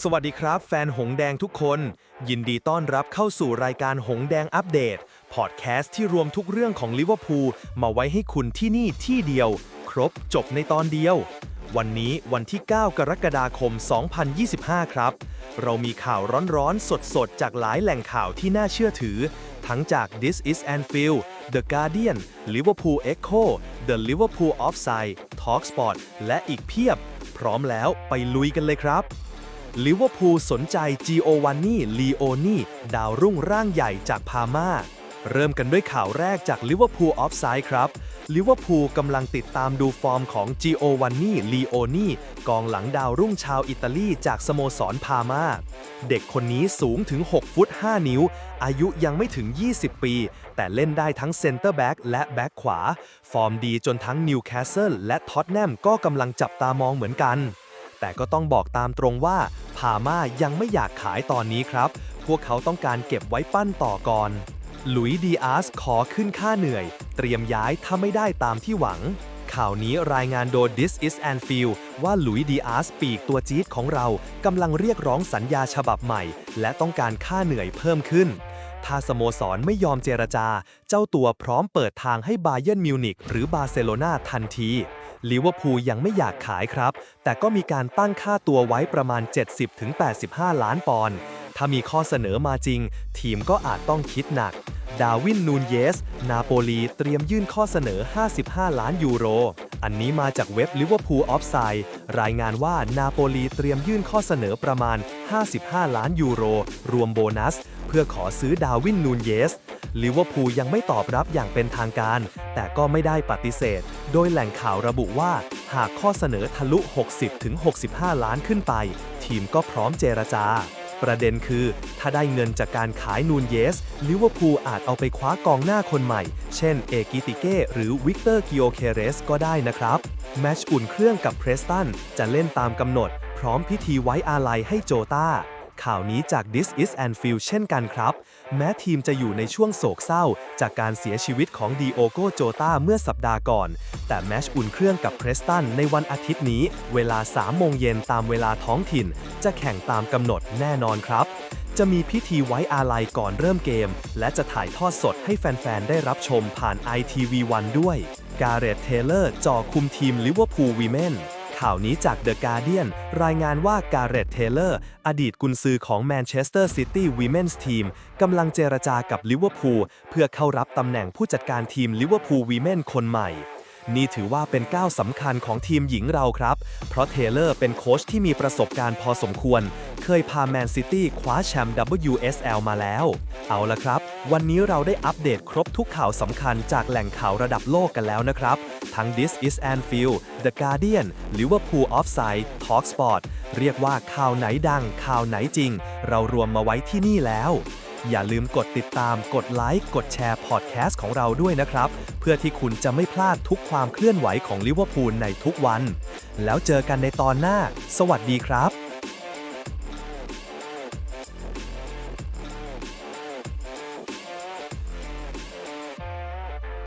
สวัสดีครับ แฟนหงแดงทุกคน ยินดีต้อนรับเข้าสู่รายการหงแดงอัปเดต พอดแคสต์ที่รวมทุกเรื่องของลิเวอร์พูลมาไว้ให้คุณที่นี่ที่เดียว ครบจบในตอนเดียว วันนี้วันที่ 9 กรกฎาคม 2025 ครับ เรามีข่าวร้อนๆ สดๆ จากหลายแหล่งข่าวที่น่าเชื่อถือ ทั้งจาก This is Anfield The Guardian Liverpool Echo The Liverpool Offside Talksport และอีกเพียบ พร้อมแล้วไปลุยกันเลยครับ ลิเวอร์พูลสนใจจีโอวานนี่ลีโอนี่ดาวรุ่งร่างใหญ่จากพาม่าเริ่มกันด้วยข่าวแรกจากลิเวอร์พูลออฟไซด์ครับลิเวอร์พูลกำลังติดตามดูฟอร์มของจีโอวานนี่ลีโอนี่กองหลังดาวรุ่งชาวอิตาลีจากสโมสรพาม่าเด็กคนนี้สูงถึง 6 ฟุต 5 นิ้ว อายุยังไม่ถึง 20 ปี แต่เล่นได้ทั้งเซนเตอร์แบ็กและแบ็กขวา ฟอร์มดีจนทั้งนิวคาสเซิลและท็อตแนมก็กำลังจับตามองเหมือนกัน แต่ก็ต้องบอกตามตรงว่าาม่ายังไม่อยากขายตอนนี้ครับ พวกเขาต้องการเก็บไว้ปั้นต่อก่อน หลุยดีอาสขอขึ้นค่าเหนื่อย เตรียมย้ายถ้าไม่ได้ตามที่หวัง ข่าวนี้รายงานโดย This is Anfield ว่าหลุยดีอาสปีกตัวจี๊ดของเรากำลังเรียกร้องสัญญาฉบับใหม่ และต้องการค่าเหนื่อยเพิ่มขึ้น ถ้าสโมสรไม่ยอมเจรจา เจ้าตัวพร้อมเปิดทางให้บาเยิร์นมิวนิกหรือบาร์เซโลนาทันทีลิเวอร์พูลยังไม่อยากขายครับ แต่ก็มีการตั้งค่าตัวไว้ประมาณ 70-85 ล้านปอนด์ถ้ามีข้อเสนอมาจริง ทีมก็อาจต้องคิดหนัก ดาวินนูนเยส นาโปลีเตรียมยื่นข้อเสนอ 55 ล้านยูโร อันนี้มาจากเว็บลิเวอร์พูลออฟไซด์รายงานว่านาโปลีเตรียมยื่นข้อเสนอประมาณ 55 ล้านยูโร รวมโบนัส พื่อขอซื้อดาวินนูนเยสลิเวอร์พูลยังไม่ตอบรับอย่างเป็นทางการ แต่ก็ไม่ได้ปฏิเสธ โดยแหล่งข่าวระบุว่า หากข้อเสนอทะลุ 60-65 ล้านขึ้นไป ทีมก็พร้อมเจรจา ประเด็นคือ ถ้าได้เงินจากการขายนูนเยสลิเวอร์พูลอาจเอาไปคว้ากองหน้าคนใหม่ เช่น เอกิติเก้หรือวิกเตอร์กิโอเคเรสก็ได้นะครับ แมชอุ่นเครื่องกับเพรสตันจะเล่นตามกำหนด พร้อมพิธีไว้อาลัยให้โจตา ข่าวนี้จาก This is Anfield เช่นกันครับ แม้ทีมจะอยู่ในช่วงโศกเศร้า จากการเสียชีวิตของดีโอโกโจตาเมื่อสัปดาห์ก่อน แต่แมชอุ่นเครื่องกับเพรสตันในวันอาทิตย์นี้ เวลา 3 โมงเย็นตามเวลาท้องถิ่น จะแข่งตามกำหนดแน่นอนครับ จะมีพิธีไว้อาลัยก่อนเริ่มเกม และจะถ่ายทอดสดให้แฟน ๆ ได้รับชมผ่าน ITV1 ด้วย การ์เรตเทเลอร์จ่อคุมทีมลิเวอร์พูลวีแมน ข่าวนี้จาก The Guardian รายงานว่าการเรตเทเลอร์ อดีตกุนซือของแมนเชสเตอร์ซิตี้วีแมนส์ทีมกำลังเจรจากับลิเวอร์พูลเพื่อเข้ารับตำแหน่งผู้จัดการทีมลิเวอร์พูลวีแมนคนใหม่ นี่ถือว่าเป็นก้าวสำคัญของทีมหญิงเราครับ เพราะเทเลอร์เป็นโค้ชที่มีประสบการณ์พอสมควร เคยพาแมนซิตี้คว้าแชมป์ WSL มาแล้ว เอาละครับ วันนี้เราได้อัปเดตครบทุกข่าวสำคัญจากแหล่งข่าวระดับโลกกันแล้วนะครับ ทั้ง This is Anfield The Guardian Liverpool Offside Talksport เรียกว่าข่าวไหนดัง ข่าวไหนจริง เรารวมมาไว้ที่นี่แล้วอย่าลืมกดติดตาม กดไลค์ กดแชร์พอดแคสต์ของเราด้วยนะครับ เพื่อที่คุณจะไม่พลาดทุกความเคลื่อนไหวของลิเวอร์พูลในทุกวัน แล้วเจอกันในตอนหน้า สวัสดีครับ